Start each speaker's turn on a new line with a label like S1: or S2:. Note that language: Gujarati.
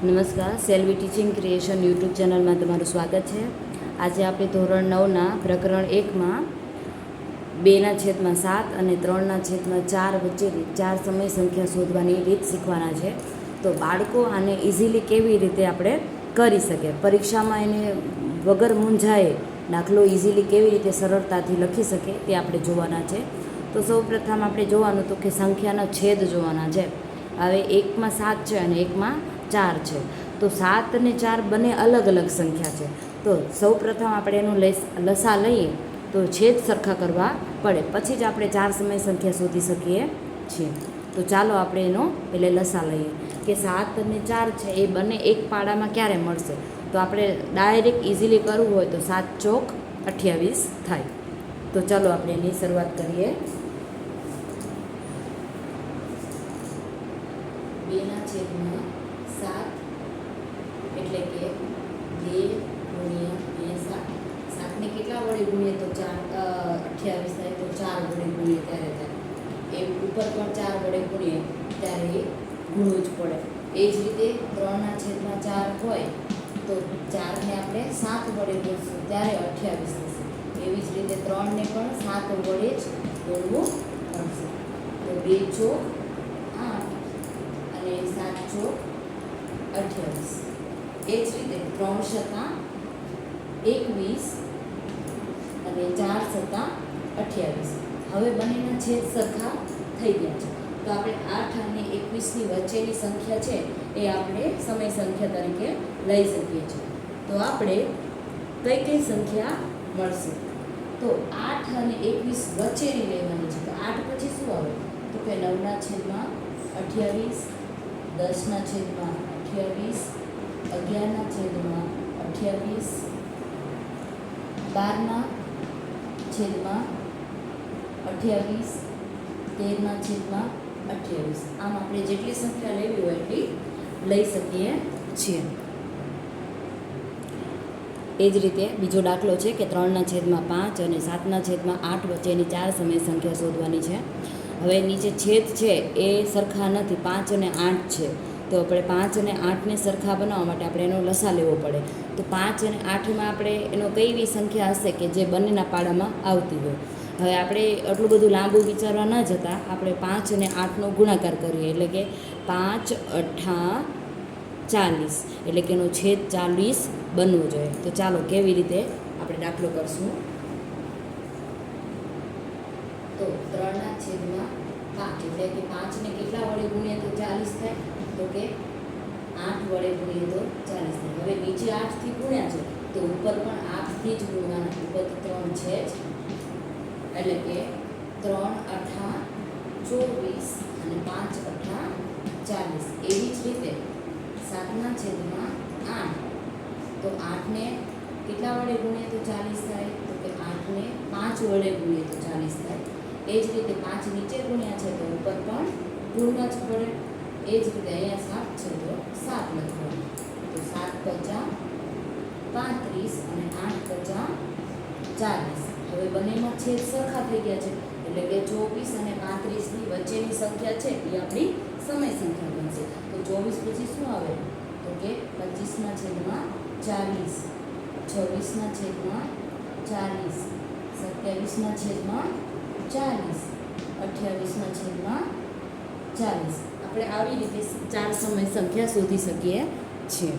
S1: નમસ્કાર, સેલ્વી ટીચિંગ ક્રિએશન યુટ્યુબ ચેનલમાં તમારું સ્વાગત છે. આજે આપણે ધોરણ નવના પ્રકરણ એકમાં બેના છેદમાં સાત અને ત્રણના છેદમાં ચાર વચ્ચેની ચાર સમય સંખ્યા શોધવાની રીત શીખવાના છે. તો બાળકો આને ઇઝીલી કેવી રીતે આપણે કરી શકે પરીક્ષામાં એને વગર મૂંઝાએ દાખલો ઇઝીલી કેવી રીતે સરળતાથી લખી શકે તે આપણે જોવાના છે. તો સૌ પ્રથમ આપણે જોવાનું તો કે સંખ્યાના છેદ જોવાના છે. હવે એકમાં સાત છે અને એકમાં ચાર છે. તો સાત અને ચાર બંને અલગ અલગ સંખ્યા છે. તો સૌ પ્રથમ આપણે એનું લસ લઈએ, તો છેદ સરખા કરવા પડે. પછી જ આપણે ચાર સમય સંખ્યા શોધી શકીએ છીએ. તો ચાલો આપણે એનો, એટલે લસા લઈએ. કે સાત અને ચાર છે, એ બંને એક પાડામાં ક્યારે મળશે? તો આપણે ડાયરેક્ટ ઇઝીલી કરવું હોય તો સાત ચોક અઠ્યાવીસ થાય. તો ચાલો આપણે એની શરૂઆત કરીએ. બેના છેદમાં સાત એટલે કે બે ગુણ્યા બે સાત સાતને કેટલા વડે ગુણીએ તો ચાર અઠ્યાવીસ થાય તો ચાર વડે ગુણીએ ત્યારે થાય એ ઉપર પણ ચાર વડે ગુણીએ ત્યારે એ ગુણવું જ પડે. એ જ રીતે ત્રણના છેદમાં ચાર હોય તો ચારને આપણે સાત વડે ગુણશું, ત્યારે અઠ્યાવીસ થશે. એવી જ રીતે ત્રણને પણ સાત વડે જ ગુણવું પડશે. તો બે છો આઠ અને સાત છો અઠ્યાવીસ. એ જ રીતે ત્રણ સત્તા એકવીસ અને ચાર સત્તા અઠ્યાવીસ. હવે બંનેના છેદ સરખા થઈ ગયા છે. તો આપણે આઠ અને એકવીસની વચ્ચેની સંખ્યા છે એ આપણે સમય સંખ્યા તરીકે લઈ શકીએ છીએ. તો આપણે કઈ કઈ સંખ્યા મળશે? તો આઠ અને એકવીસ વચ્ચેની લેવાની છે. તો આઠ પછી શું આવે? તો કે નવના છેદમાં અઠ્યાવીસ, દસના છેદમાં અઠ્યાવીસ, અગિયારના છેદમાં અઠ્યાવીસ, બારના છેદમાં અઠ્યાવીસ તેરના છેદમાં અઠ્યાવીસ. આમ આપણે જેટલી સંખ્યા લેવી હોય એટલી લઈ શકીએ છીએ. એ જ રીતે બીજો દાખલો છે કે ત્રણના છેદમાં પાંચ અને સાતના છેદમાં આઠ વચ્ચેની ચાર સમય સંખ્યા શોધવાની છે. હવે નીચે છેદ છે એ સરખા નથી, પાંચ અને આઠ છે. તો આપણે પાંચ અને આઠને સરખા બનાવવા માટે આપણે એનો લસા લેવો પડે. તો પાંચ અને આઠમાં આપણે એનો કઈ એવી સંખ્યા હશે કે જે બંનેના પાડામાં આવતી હોય. હવે આપણે એટલું બધું લાંબુ વિચારવા ન જતાં આપણે પાંચ અને આઠનો ગુણાકાર કરીએ. એટલે કે પાંચ અઠ્ઠા ચાલીસ. એટલે કે એનો છેદ ચાલીસ બનવો જોઈએ. તો ચાલો કેવી રીતે આપણે દાખલો કરશું? તો ત્રણના છેદમાં પાંચ એટલે કે પાંચને કેટલા વડે ગુણીએ તો ચાલીસ થાય? તો કે આઠ વડે ગુણીએ તો ચાલીસ થાય. હવે નીચે આઠથી ગુણ્યા છે, તો ઉપર પણ આઠથી જ ગુણવાના. ઉપર ત્રણ છે જ. એટલે કે ત્રણ અઠા ચોવીસ અને પાંચ અઠા ચાલીસ. એવી જ રીતે સાતના છેદમાં આઠ. તો આઠને કેટલા વડે ગુણીએ તો ચાલીસ થાય? તો કે આઠને પાંચ વડે ગુણીએ તો ચાલીસ થાય. એ જ રીતે પાંચ નીચે ગુણ્યા છે તો ઉપર પણ ગુણવા જ પડે. એ જ રીતે અહીંયા સાત છે તો સાત લખવાનું. તો સાત પચા પાંત્રીસ અને આઠ પચા ચાલીસ. હવે બંનેમાં છેદ સરખા થઈ ગયા છે. એટલે કે ચોવીસ અને પાંત્રીસની વચ્ચેની સંખ્યા છે, એ આપણી સમય સંખ્યા બનશે. તો ચોવીસ પછી શું આવે? તો કે પચીસના છેદમાં ચાલીસ, છવ્વીસના છેદમાં ચાલીસ, સત્યાવીસના છેદમાં ચાલીસ, અઠ્યાવીસના છેદમાં ચાલીસ. આપણે આવી રીતે ચાર સમય સંખ્યા શોધી શકીએ છીએ.